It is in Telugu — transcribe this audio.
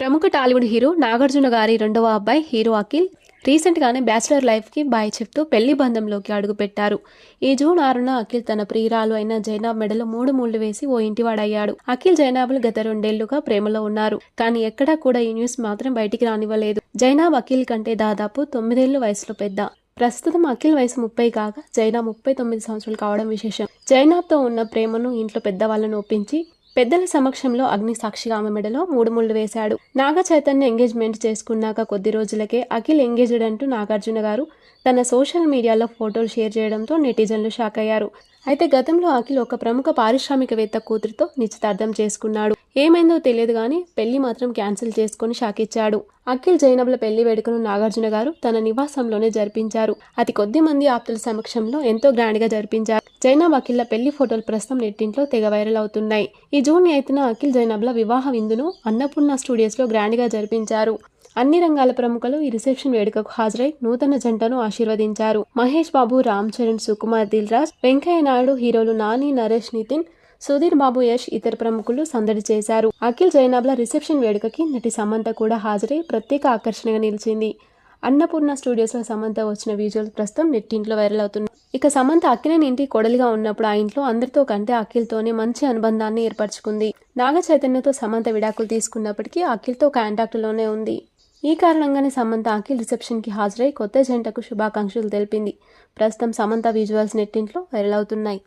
ప్రముఖ టాలీవుడ్ హీరో నాగార్జున గారి రెండవ అబ్బాయి హీరో అఖిల్ రీసెంట్గానే బ్యాచిలర్ లైఫ్కి బాయ్ చెప్తూ పెళ్ళి బంధంలోకి అడుగుపెట్టారు. ఈ జూన్ ఆరున అఖిల్ తన ప్రియురాలు అయిన జైనాబ్ మెడలో మూడు ముళ్ళు వేసి ఓ ఇంటివాడయ్యాడు. అఖిల్ జైనాబులు గత రెండేళ్ళుగా ప్రేమలో ఉన్నారు. కానీ ఎక్కడా కూడా ఈ న్యూస్ మాత్రం బయటికి రానివ్వలేదు. జైనాబ్ అఖిల్ కంటే దాదాపు తొమ్మిదేళ్ళు వయసులో పెద్ద. ప్రస్తుతం అఖిల్ వయసు ముప్పై కాగా జైనాబ్ ముప్పై తొమ్మిది సంవత్సరాలు కావడం విశేషం. జైనాబ్తో ఉన్న ప్రేమను ఇంట్లో పెద్దవాళ్ళను ఒప్పించి పెద్దల సమక్షంలో అగ్నిసాక్షిగా ఆమె మెడలో మూడు ముళ్ళు వేశాడు. నాగ చైతన్య ఎంగేజ్మెంట్ చేసుకున్నాక కొద్ది రోజులకే అఖిల్ ఎంగేజ్డ్ అంటూ నాగార్జున గారు తన సోషల్ మీడియాలో ఫోటోలు షేర్ చేయడంతో నెటిజన్లు షాక్ అయ్యారు. అయితే గతంలో అఖిల్ ఒక ప్రముఖ పారిశ్రామికవేత్త కూతురితో నిశ్చితార్థం చేసుకున్నాడు. ఏమైందో తెలియదు కానీ పెళ్ళి మాత్రం క్యాన్సిల్ చేసుకుని షాకిచ్చాడు అఖిల్ జైనబ్ల పెళ్ళి వేడుకను నాగార్జున గారు తన నివాసంలోనే జరిపించారు. అతి కొద్ది మంది ఆప్తుల సమక్షంలో ఎంతో గ్రాండ్గా జరిపించారు. జైనబ్ అఖిల్ల పెళ్ళి ఫోటోలు ప్రస్తుతం నెట్టింట్లో తెగ వైరల్ అవుతున్నాయి. ఈ జూన్ ఎయిత్న అఖిల్ జైనబ్ల వివాహ విందును అన్నపూర్ణ స్టూడియోస్లో గ్రాండ్గా జరిపించారు. అన్ని రంగాల ప్రముఖులు ఈ రిసెప్షన్ వేడుకకు హాజరై నూతన జంటను ఆశీర్వదించారు. మహేష్ బాబు రామ్ చరణ్ సుకుమార్ దిల్ రాజ్ వెంకయ్య నాయుడు హీరోలు నాని నరేష్ నితిన్ సుధీర్ బాబు యష్ ఇతర ప్రముఖులు సందడి చేశారు. అఖిల్ జైనాబ్ల రిసెప్షన్ వేడుకకి నటి సమంత కూడా హాజరై ప్రత్యేక ఆకర్షణగా నిలిచింది. అన్నపూర్ణ స్టూడియోస్లో సమంత వచ్చిన విజువల్ ప్రస్తుతం నెట్టింట్లో వైరల్ అవుతున్నాయి ఇక సమంత అక్కినేని ఇంటి కొడలిగా ఉన్నప్పుడు ఆ ఇంట్లో అందరితో కంటే అఖిల్తోనే మంచి అనుబంధాన్ని ఏర్పరచుకుంది. నాగ చైతన్యతో సమంత విడాకులు తీసుకున్నప్పటికీ అఖిల్తో కాంటాక్ట్లోనే ఉంది. ఈ కారణంగానే సమంత అఖిల్ రిసెప్షన్కి హాజరై కొత్త జంటకు శుభాకాంక్షలు తెలిపింది. ప్రస్తుతం సమంత విజువల్స్ నెట్టింట్లో వైరల్ అవుతున్నాయి.